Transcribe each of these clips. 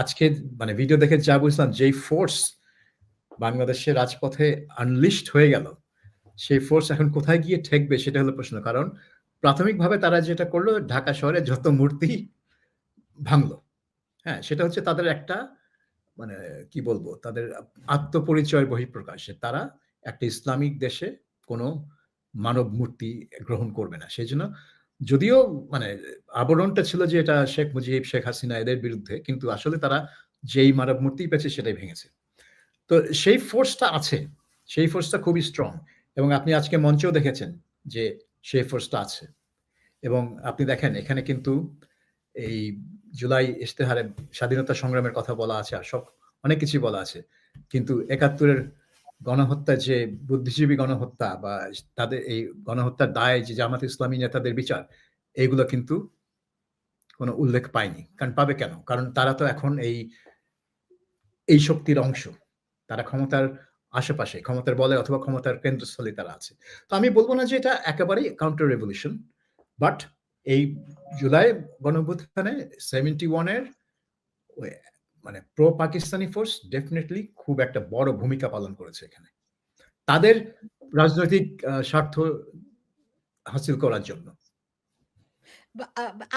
আজকে মানে ভিডিও দেখে যা বুঝলাম, যেই ফোর্স বাংলাদেশের রাজপথে আনলিস্ট হয়ে গেল, সেই ফোর্স এখন কোথায় গিয়ে ঠেকবে সেটা হলো প্রশ্ন। কারণ প্রাথমিকভাবে তারা যেটা করল, ঢাকা শহরে যত মূর্তি ভাঙলো হ্যাঁ সেটা হচ্ছে তাদের একটা মানে কি বলব, তাদের আত্মপরিচয় বহিঃপ্রকাশে। তারা একটা ইসলামিক দেশে কোনো মানব মূর্তি গ্রহণ করবে না। সেই জন্য যদিও মানে আবরণটা ছিল যে এটা শেখ মুজিব, শেখ হাসিনা এদের বিরুদ্ধে, কিন্তু আসলে তারা যেই মানব মূর্তি পেয়েছে সেটাই ভেঙেছে। তো সেই ফোর্সটা আছে, সেই ফোর্সটা খুবই স্ট্রং এবং আপনি আজকে মঞ্চেও দেখেছেন যে সেই ফোর্সটা আছে। এবং আপনি দেখেন, এখানে কিন্তু এই জুলাই ইশতেহারে স্বাধীনতা সংগ্রামের কথা বলা আছে আর সব, অনেক কিছু বলা আছে। কিন্তু একাত্তরের গণহত্যা যে বুদ্ধিজীবী গণহত্যা বা তাদের এই গণহত্যার দায় যে জামাত ইসলামী নেতাদের বিচার এইগুলো কিন্তু কোনো উল্লেখ পায়নি। কারণ পাবে কেন? কারণ তারা তো এখন এই এই শক্তির অংশ। তারা ক্ষমতার আশেপাশে, ক্ষমতার বলে অথবা ক্ষমতার কেন্দ্রস্থলে তারা আছে। তো আমি বলব না যে এটা একেবারেই কাউন্টার রেভলিউশন বাট এই জুলাই গণঅভ্যুত্থানে সেভেন্টি ওয়ানের মানে প্রো পাকিস্তানি ফোর্স ডেফিনেটলি খুব একটা বড় ভূমিকা পালন করেছে এখানে। তাদের রাজনৈতিক স্বার্থ হাসিল করার জন্য।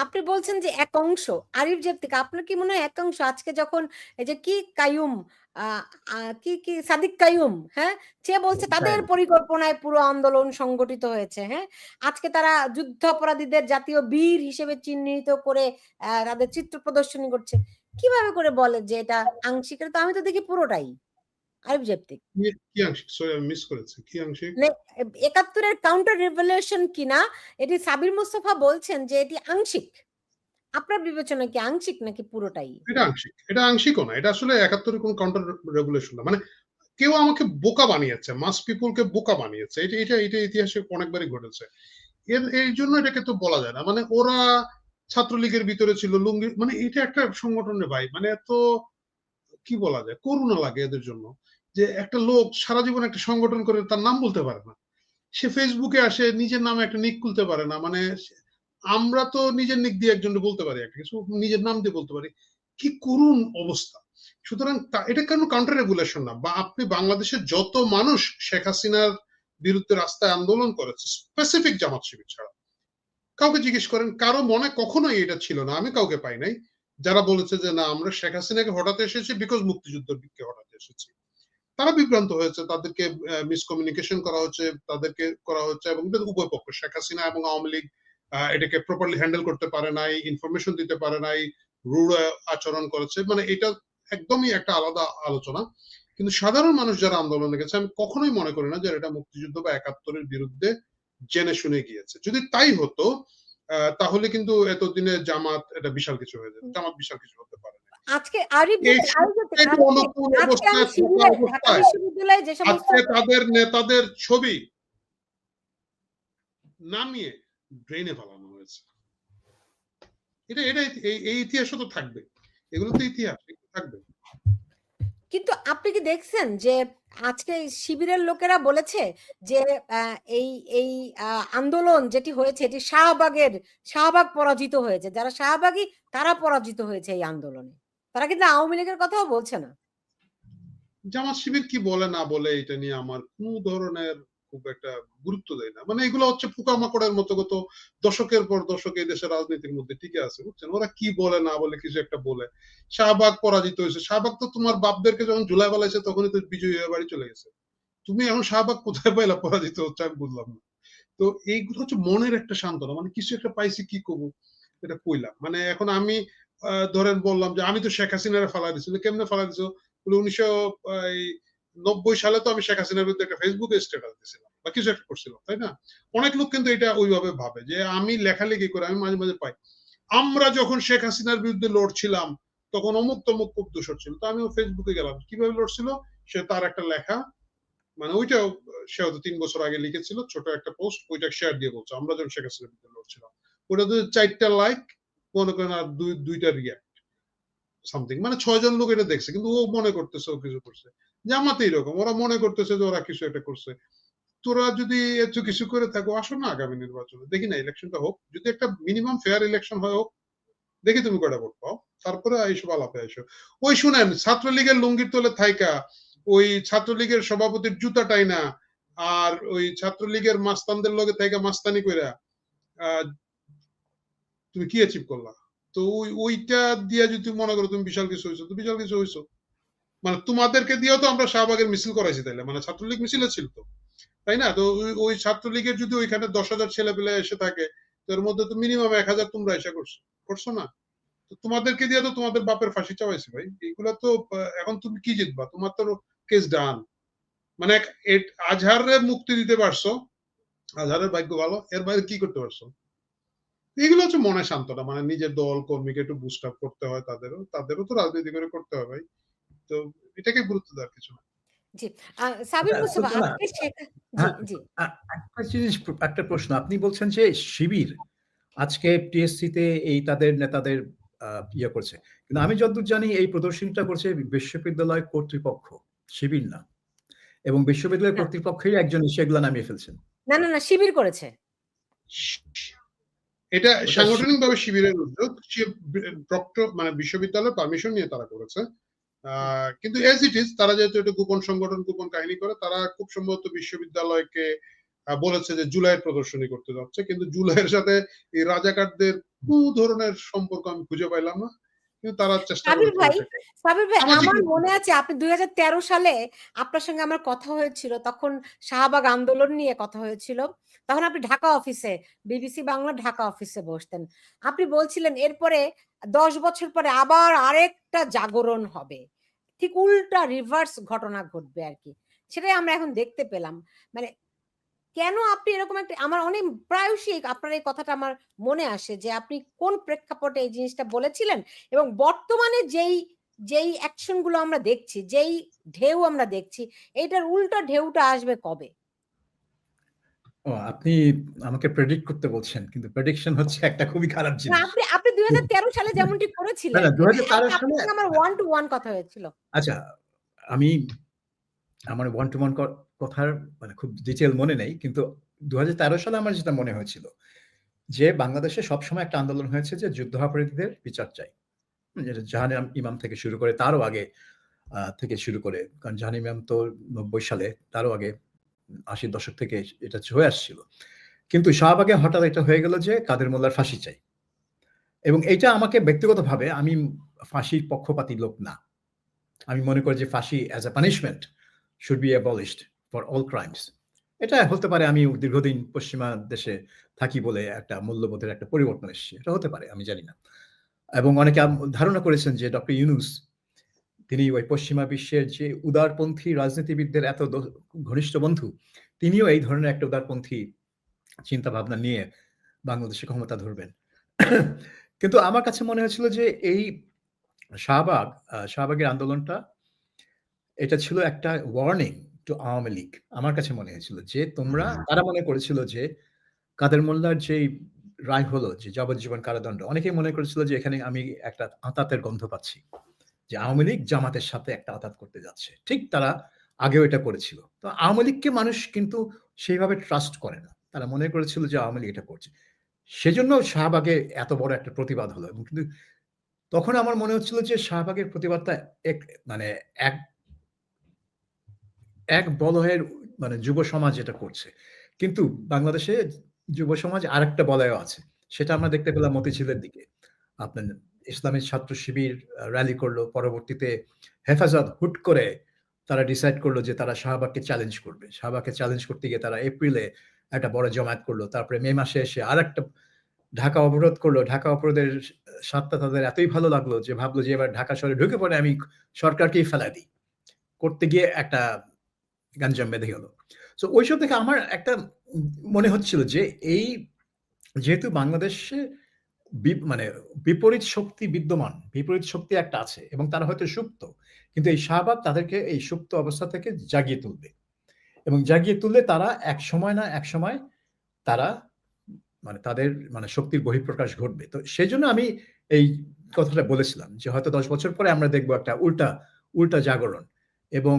আপনি বলছেন যে এক অংশ। আরিফ থেকে আপনার কি মনে হয় এক অংশ? আজকে যখন এই যে কি কায়ুম কি কি সাদিক কায়ুম হ্যাঁ? সে বলছে তাদের পরিকল্পনায় পুরো আন্দোলন সংগঠিত হয়েছে হ্যাঁ? আজকে তারা যুদ্ধ অপরাধীদের জাতীয় বীর হিসেবে চিহ্নিত করে তাদের চিত্র প্রদর্শনী করছে। কীভাবে করে বলে যে এটা আংশিক? তো আমি তো দেখি পুরোটাই। আরিফ কি আংশিক? সরি আমি মিস করেছি। কি আংশিক? একাত্তরের কাউন্টার রিভলিউশন কিনা এটি সাবির মুস্তফা বলছেন যে এটি আংশিক। আপনার বিবেচনা কি আংশিক নাকি পুরোটাই? এটা আংশিক। এটা আংশিকও না। এটা আসলে একাত্তরের কোন কাউন্টার রেগুলেশন না। মানে কেউ আমাকে বোকা বানিয়েছে মাস পিপুলকে বোকা বানিয়েছে। এটা এটা এটা ইতিহাসে অনেকবারই ঘটেছে। এর এই জন্য এটাকে তো বলা যায় না। মানে ওরা ছাত্রলীগের ভিতরে ছিল লুঙ্গি মানে এটা একটা সংগঠনের ভাই মানে এত কি বলা যায়, করুণা লাগে এদের জন্য। যে একটা লোক সারা জীবন একটা সংগঠন করে, তার নাম বলতে পারে না। সে ফেসবুকে আসে, নিজের নামে একটা নিক খুলতে পারে না। মানে আমরা তো নিজের নিক দিয়ে একজনকে বলতে পারি, একটা কিছু নিজের নাম দিয়ে বলতে পারি। কি করুন অবস্থা। সুতরাং এটা কেন কাউন্টার রেগুলেশন না? বা আপনি বাংলাদেশের যত মানুষ শেখ হাসিনার বিরুদ্ধে রাস্তায় আন্দোলন করেছে স্পেসিফিক জামাত শিবির ছাড়া। কাউকে জিজ্ঞেস করেন, কারও মনে কখনোই এটা ছিল না, আমি কাউকে পাই নাই? যারা বলেছে যে, না, আমরা শেখ হাসিনাকে হঠাৎ এসেছি বিকজ মুক্তিযুদ্ধের দিককে হঠাৎ এসেছি। তারা বিভ্রান্ত হয়েছে, তাদেরকে মিসকমিউনিকেশন করা হচ্ছে, তাদেরকে করা হচ্ছে এবং উভয় পক্ষ, শেখ হাসিনা এবং আওয়ামী লীগ এটাকে প্রপারলি হ্যান্ডেল করতে পারে নাই ইনফরমেশন দিতে পারে নাই রুড আচরণ করেছে। মানে এটা একদমই একটা আলাদা আলোচনা। কিন্তু সাধারণ মানুষ যারা আন্দোলনে গেছে, আমি কখনোই মনে করি না যে, এটা মুক্তিযুদ্ধ বা একাত্তরের বিরুদ্ধে জেনে শুনে গিয়েছে। যদি তাই হতো তাহলে কিন্তু এতদিনে জামাত এটা বিশাল কিছু হয়ে যেত। জামাত বিশাল কিছু হতে পারে আজকে তাদের নেতাদের ছবি নামিয়ে ব্রেনে ফালানো হয়েছে। এটা এটা এই ইতিহাসও তো থাকবে। এগুলো তো ইতিহাস থাকবে। কিন্তু আপনি কি দেখছেন যে আজকে শিবিরের লোকেরা বলেছে যে এই এই আন্দোলন যেটি হয়েছে, এটি শাহবাগের, শাহবাগ পরাজিত হয়েছে। যারা শাহবাগী, তারা পরাজিত হয়েছে এই আন্দোলনে। তারা কিন্তু আওয়ামী লীগের কথাও বলছে না। জামাত শিবির কি বলে না বলে এটা নিয়ে আমার কোন ধরনের খুব একটা গুরুত্ব দেয় না। মানে এগুলো হচ্ছে পোকামাকড়ের মতো গত দশকের পর দশক এই দেশের রাজনীতির মধ্যে টিকে আছে, বুঝছেন? ওরা কি বলে, না বলে, কিছু একটা বলে। শাহবাগ পরাজিত হয়েছে। শাহবাগ তো তোমার বাপদেরকে যখন জুলাই বেলাইছে তখনই তো বিজয়ী হয়ে বাড়ি চলে গেছে। তুমি এখন শাহবাগ কোথায় পাইলা? পরাজিত হচ্ছে, আমি বুঝলাম না। তো এইগুলো হচ্ছে মনের একটা সান্ত্বনা। মানে কিছু একটা পাইছি, কি করব? এটা কইলাম। মানে এখন আমি ধরেন বললাম যে আমি তো শেখ হাসিনারে ফালা দিছি। কেমনে ফালা দিছো? উনিশশো নব্বই সালে তো আমি শেখ হাসিনার বিরুদ্ধে একটা ফেসবুকে স্ট্যাটাস দিয়েছিলাম বা কিছু একটা করছিলাম, তাই না? অনেক লোক কিন্তু এটা ওইভাবে ভাবে যে আমি লেখালেখি করে আমি মাঝে মাঝে পাই। আমরা যখন শেখ হাসিনার বিরুদ্ধে লড়ছিলাম, তখন অমুক তমুক খুব দূষর ছিল। তো আমি ফেসবুকে গেলাম। কীভাবে লড়ছিল? সে তার একটা লেখা মানে ওইটাও সে হয়তো তিন বছর আগে লিখেছিল, ছোট একটা পোস্ট ওইটা শেয়ার দিয়ে বলছে, আমরা যখন শেখ হাসিনার বিরুদ্ধে লড়ছিলাম। ওটা তো চারটা লাইক মনে করেন আর দুই, দুইটা রিয়াক্ট সামথিং মানে ছয় জন লোক এটা দেখছে, কিন্তু ও মনে করতেছে, ও কিছু করছে। জামাতে এরকম, ওরা মনে করতেছে যে ওরা কিছু একটা করছে। তোরা যদি এত কিছু করে থাকো, আসো না আগামী নির্বাচনে। দেখি না ইলেকশনটা হোক, যদি একটা মিনিমাম ফেয়ার ইলেকশন হয় হোক, দেখি তুমি কয়টা ভোট পাও। তারপরে এইসব আলাপে এসো। ওই শুনেন, ছাত্রলীগের লুঙ্গির তলে থাইকা, ওই ছাত্রলীগের সভাপতির জুতাটাই না আর ওই ছাত্রলীগের মাস্তানদের লগে থাইকা মাস্তানি কইরা তুমি কি অ্যাচিভ করলা? তো ওই, ওইটা দিয়া যদি তুমি মনে করো তুমি বিশাল কিছু হয়েছো তো বিশাল কিছু হয়েছো মানে তোমাদেরকে দিয়েও তো আমরা শাহবাগের মিছিল করাইছি তাইলে। মানে ছাত্রলীগ মিছিলে ছিল তো। তাই না? তো ওই- ছাত্রলীগের যদি ওইখানে দশ হাজার ছেলে পেলে এসে থাকে, তো এর মধ্যে তো মিনিমাম এক হাজার তোমরা এসে করছ করছ না? তো তোমাদেরকে দিয়ে তো তোমাদের বাপের ফাঁসি চাওয়াইছে ভাই। এইগুলা তো এখন তুমি কি জিতবা? তোমার তো কেস ডান মানে আজহারের মুক্তি দিতে পারছ, আজহারের ভাগ্য ভালো, এর বাইরে কি করতে পারছ? এগুলো হচ্ছে মনে সান্ত্বনা মানে নিজের দল, কর্মীকে একটু বুস্ট আপ করতে হয় তাদেরও তাদেরও তো রাজনীতি করে করতে হয় ভাই। তো এটাকে গুরুত্ব দেওয়ার কিছু না। জি সাবির আচ্ছা, মুস্তফা আজকে জি হ্যাঁ, একটা জিনিস একটা প্রশ্ন। আপনি বলছেন যে শিবির আজকে টিএসসি তে এই তাদের নেতাদের ইয়ে করছে। কিন্তু আমি যতদূর জানি এই প্রদর্শনীটা করছে বিশ্ববিদ্যালয় কর্তৃপক্ষ শিবির না। এবং বিশ্ববিদ্যালয় না। কর্তৃপক্ষের একজন এসে এগুলো নামিয়ে ফেলছেন। না না না শিবির করেছে। এটা ওটা সাংগঠনিক ভাবে শিবিরের উদ্যোগ ডক্টর মানে বিশ্ববিদ্যালয়ের পারমিশন নিয়ে তারা করেছে। কিন্তু এজ ইট ইজ তারা যেহেতু এটা গোপন সংগঠন গোপন কাহিনী করে তারা খুব সম্ভবত বিশ্ববিদ্যালয়কে বলেছে যে জুলাইয়ের প্রদর্শনী করতে যাচ্ছে। কিন্তু জুলাইয়ের সাথে এই রাজাকারদের কোন ধরনের সম্পর্ক আমি খুঁজে পাইলাম না। তারা চেষ্টা সাবির ভাই, সাবির ভাই আমার মনে আছে আপনি দুই হাজার তেরো সালে আপনার সঙ্গে আমার কথা হয়েছিল তখন শাহবাগ আন্দোলন নিয়ে কথা হয়েছিল। তখন আপনি ঢাকা অফিসে বিবিসি বাংলা ঢাকা অফিসে বসতেন। আপনি বলছিলেন এরপরে দশ বছর পরে আবার আরেকটা জাগরণ হবে। ঠিক উল্টা রিভার্স ঘটনা ঘটবে আর কি সেটাই আমরা এখন দেখতে পেলাম। মানে কেন আপনি এরকম একটা, আমার অনেক প্রায়শই আপনার এই কথাটা আমার মনে আসে যে আপনি কোন প্রেক্ষাপটে এই জিনিসটা বলেছিলেন এবং বর্তমানে যেই যেই অ্যাকশনগুলো আমরা দেখছি, যেই ঢেউ আমরা দেখছি, এইটার উল্টা ঢেউটা আসবে কবে? ও আপনি আমাকে প্রেডিক্ট করতে বলছেন কিন্তু প্রেডিকশন হচ্ছে একটা খুবই খারাপ জিনিস। আপনি আপনি দুই সালে যেমনটি করেছিলেন না, না, 2013 সালে- আমার ওয়ান টু ওয়ান কথা হয়েছিল। আচ্ছা আমি আমার ওয়ান টু ওয়ান কথার মানে খুব ডিটেল মনে নেই কিন্তু দুহাজার তেরো সালে আমার যেটা মনে হয়েছিল যে বাংলাদেশে সবসময় একটা আন্দোলন হয়েছে যে যুদ্ধাপরাধীদের বিচার চাই। যেটা জাহান ইমাম থেকে শুরু করে তারও আগে থেকে শুরু করে কারণ জাহান ইমাম তো নব্বই সালে তারও আগে আশির দশক থেকে এটা হয়ে আসছিল। কিন্তু শাহবাগে হঠাৎ এটা হয়ে গেল যে কাদের মোল্লার ফাঁসি চাই। এবং এটা আমাকে ব্যক্তিগতভাবে আমি ফাঁসির পক্ষপাতী লোক না। আমি মনে করি যে ফাঁসি as a punishment should be abolished for all crimes এটা হতে পারে আমি দীর্ঘদিন পশ্চিমা দেশে থাকি বলে একটা মূল্যবোধের একটা পরিবর্তন এসেছে। এটা হতে পারে, আমি জানি না। এবং অনেকে ধারণা করেছেন যে ডক্টর ইউনুস তিনি ওই পশ্চিমা বিশ্বের যে উদারপন্থী রাজনীতিবিদদের এত ঘনিষ্ঠ বন্ধু তিনিও এই ধরনের একটা উদারপন্থী চিন্তা ভাবনা নিয়ে বাংলাদেশে ক্ষমতা ধরবেন। কিন্তু আমার কাছে মনে হয়েছিল যে এই শাহবাগ শাহবাগের আন্দোলনটা এটা ছিল একটা ওয়ার্নিং টু আওয়ামী লীগ। আমার কাছে মনে হয়েছিল যে তোমরা তারা মনে করেছিল যে কাদের মোল্লার যে রায় হলো যে যাবজ্জীবন কারাদণ্ড অনেকেই মনে করেছিল যে এখানে আমি একটা আতাতের গন্ধ পাচ্ছি। যে আওয়ামী লীগ জামাতের সাথে একটা আতাত করতে যাচ্ছে। ঠিক তারা আগেও এটা করেছিল। তো আওয়ামী লীগকে মানুষ কিন্তু সেইভাবে ট্রাস্ট করে না। তারা মনে করেছিল যে আওয়ামী লীগ এটা করছে। সেজন্য শাহবাগে এত বড় একটা প্রতিবাদ হলো এবং কিন্তু তখন আমার মনে হচ্ছিল যে শাহবাগের প্রতিবাদটা এক মানে এক এক বলয়ের মানে যুব সমাজ এটা করছে। কিন্তু বাংলাদেশে যুব সমাজ আরেকটা বলয় আছে। সেটা আমরা দেখতে পেলাম মতিঝিলের দিকে। আপনার ইসলামী ছাত্র শিবির র্যালি করল। পরবর্তীতে হেফাজত হুট করে তারা ডিসাইড করল যে তারা শাহবাগকে চ্যালেঞ্জ করবে। শাহবাগকে চ্যালেঞ্জ করতে গিয়ে তারা এপ্রিলে একটা বড় জমায়েত করল। তারপরে মে মাসে এসে আর একটা ঢাকা অবরোধ করল। ঢাকা অবরোধের সাতটা তাদের এতই ভালো লাগল যে ভাবলো যে এবার ঢাকা শহরে ঢুকে পড়ে আমি সরকারকেই ফেলা দিই। করতে গিয়ে একটা গাঞ্জাম বেঁধে গেল। তো ওইসব থেকে আমার একটা মনে হচ্ছিল যে এই যেহেতু বাংলাদেশে মানে বিপরীত শক্তি বিদ্যমান, বিপরীত শক্তি একটা আছে এবং তারা হয়তো সুপ্ত, কিন্তু এই শাহবাগ তাদেরকে এই সুপ্ত অবস্থা থেকে জাগিয়ে তুলবে। এবং জাগিয়ে তুললে তারা এক সময় না এক সময় তারা মানে তাদের মানে শক্তির বহিঃপ্রকাশ ঘটবে। তো সেই জন্য আমি এই কথাটা বলেছিলাম যে হয়তো দশ বছর পরে আমরা দেখব একটা উল্টা উল্টা জাগরণ। এবং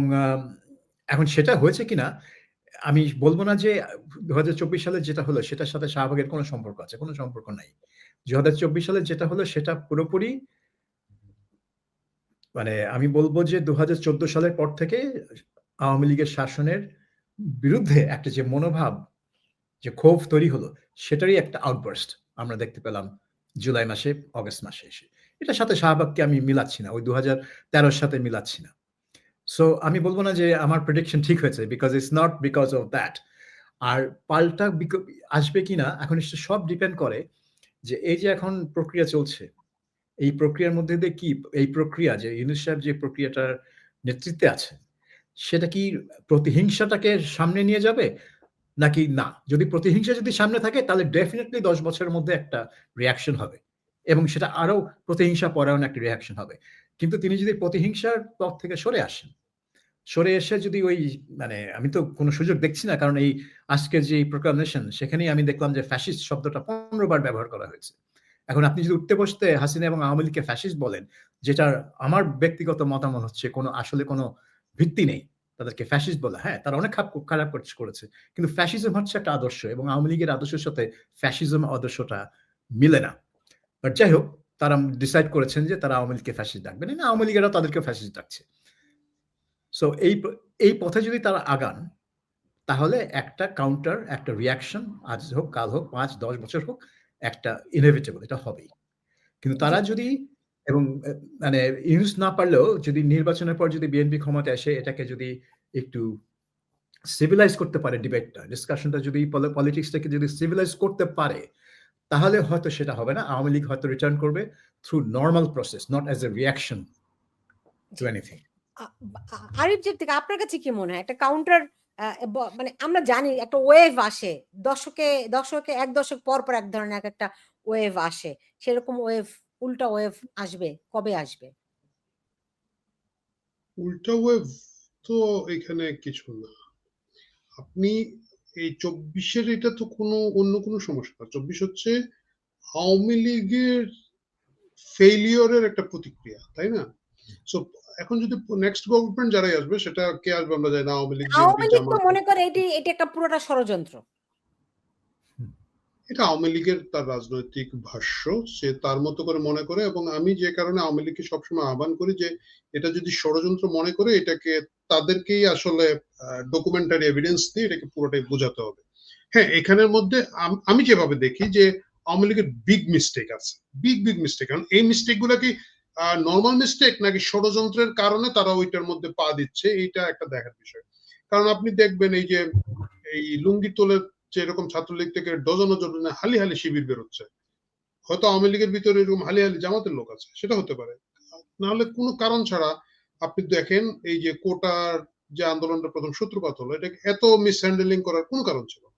এখন সেটা হয়েছে কিনা, আমি বলব না যে দু হাজার চব্বিশ সালে যেটা হলো সেটার সাথে শাহবাগের কোনো সম্পর্ক আছে, কোনো সম্পর্ক নাই। ২০২৪ সালে যেটা হলো সেটা পুরোপুরি মানে আমি বলব যে ২০১৪ সালের পর থেকে আওয়ামী লীগের শাসনের বিরুদ্ধে একটা যে মনোভাব, যে ক্ষোভ তৈরি হলো, সেটারই একটা আউটবার্স্ট আমরা দেখতে পেলাম জুলাই মাসে, অগস্ট মাসে এসে। এটার সাথে শাহবাগকে আমি মিলাচ্ছি না, ওই দু হাজার সাথে মিলাচ্ছি না। সো আমি বলব না যে আমার প্রেডিকশন ঠিক হয়েছে because it's not because of that আর পাল্টা আসবে কিনা, এখন সব ডিপেন্ড করে যে এই যে এখন প্রক্রিয়া চলছে, এই প্রক্রিয়ার মধ্যে দিয়ে কি, এই প্রক্রিয়া যে ইউনুস সাহেব যে প্রক্রিয়াটার নেতৃত্বে আছে, সেটা কি প্রতিহিংসাটাকে সামনে নিয়ে যাবে? নাকি না? যদি প্রতিহিংসা যদি সামনে থাকে, তাহলে ডেফিনেটলি দশ বছরের মধ্যে একটা রিয়াকশন হবে এবং সেটা আরও প্রতিহিংসা পরায়ণ একটা রিয়াকশন হবে। কিন্তু তিনি যদি প্রতিহিংসার পথ থেকে সরে আসেন সরে এসে যদি ওই মানে আমি তো কোনো সুযোগ দেখছি না, কারণ এই আজকের যে প্রোক্লামেশন সেখানেই আমি দেখলাম যে ফ্যাসিস্ট শব্দটা পনেরো বার ব্যবহার করা হয়েছে। এখন আপনি যদি উঠতে বসতে হাসিনা এবং আওয়ামী লীগকে ফ্যাসিস্ট বলেন, যেটার আমার ব্যক্তিগত মতামত হচ্ছে কোনো, আসলে কোনো ভিত্তি নেই, তাদেরকে ফ্যাসিস্ট বলা। হ্যাঁ তারা অনেক খারাপ খারাপ করেছে, কিন্তু ফ্যাসিজম হচ্ছে একটা আদর্শ এবং আওয়ামী লীগের আদর্শের সাথে ফ্যাসিজম আদর্শটা মিলে না। বাট যাই হোক, তারা ডিসাইড করেছেন যে তারা আওয়ামী লীগকে ফ্যাসিস্ট ডাকবেন না আওয়ামী লীগেরা তাদেরকে ফ্যাসিস্ট ডাকছে। সো এই এই পথে যদি তারা আগান তাহলে একটা কাউন্টার একটা রিয়াকশন আজ হোক কাল হোক পাঁচ দশ বছর হোক একটা ইনএভিটেবল এটা হবেই। কিন্তু তারা যদি এবং মানে ইউজ না পারলেও যদি নির্বাচনের পর যদি বিএনপি ক্ষমতা আসে এটাকে যদি একটু সিভিলাইজ করতে পারে ডিবেটটা ডিসকাশনটা যদি পলিটিক্সটাকে যদি সিভিলাইজ করতে পারে তাহলে হয়তো সেটা হবে না। আওয়ামী লীগ হয়তো রিটার্ন করবে through normal process not as a reaction to anything Arif Zeb থেকে আপনার কাছে কি মনে হয়? একটা কাউন্টার মানে আমরা জানি একটা ওয়েভ আসে, দশকে দশকে এক দশক পর পর এক ধরনের এক একটা ওয়েভ আসে। সেরকম ওয়েভ উল্টা ওয়েভ আসবে, কবে আসবে? উল্টা ওয়েভ তো এখানে কিছু না। আপনি এই চব্বিশের এটা তো কোনো, অন্য কোনো সমস্যা না। চব্বিশ হচ্ছে আওয়ামী লীগের ফেলিওরের একটা প্রতিক্রিয়া, তাই না? সো এখন যদি নেক্সট গভর্নমেন্ট যারাই আসবে সেটা কে আসবে আমরা জানি না আওয়ামী লীগ আওয়ামী লীগ তো মনে করে এটি এটি একটা পুরোটা ষড়যন্ত্র। এটা আওয়ামী লীগের তার রাজনৈতিক ভাষ্য সে তার মতো করে মনে করে এবং আমি যে কারণে আওয়ামী লীগকে সবসময় আহ্বান করি যে এটা যদি ষড়যন্ত্র মনে করে এটাকে তাদেরকেই আসলে ডকুমেন্টারি এভিডেন্স দিয়ে এটাকে পুরোটাই বোঝাতে হবে। হ্যাঁ এখানের মধ্যে আমি যেভাবে দেখি যে আওয়ামী লীগের বিগ মিস্টেক আছে। বিগ বিগ মিস্টেক কারণ এই মিস্টেকগুলা কি নর্মাল মিস্টেক নাকি ষড়যন্ত্রের কারণে তারা ওইটার মধ্যে পা দিচ্ছে? এইটা একটা দেখার বিষয়। কারণ আপনি দেখবেন এই যে, এই লুঙ্গি তোলের যে এরকম ছাত্রলীগ থেকে ডজন ডজন হালি হালি শিবির বেরোচ্ছে। হয়তো আওয়ামী লীগের ভিতরে এরকম হালি হালি জামাতের লোক আছে, সেটা হতে পারে। নাহলে কোনো কারণ ছাড়া আপনি দেখেন এই যে কোটার যে আন্দোলনটা প্রথম সূত্রপাত হলো, এটাকে এত মিসহ্যান্ডেলিং করার কোনো কারণ ছিল না।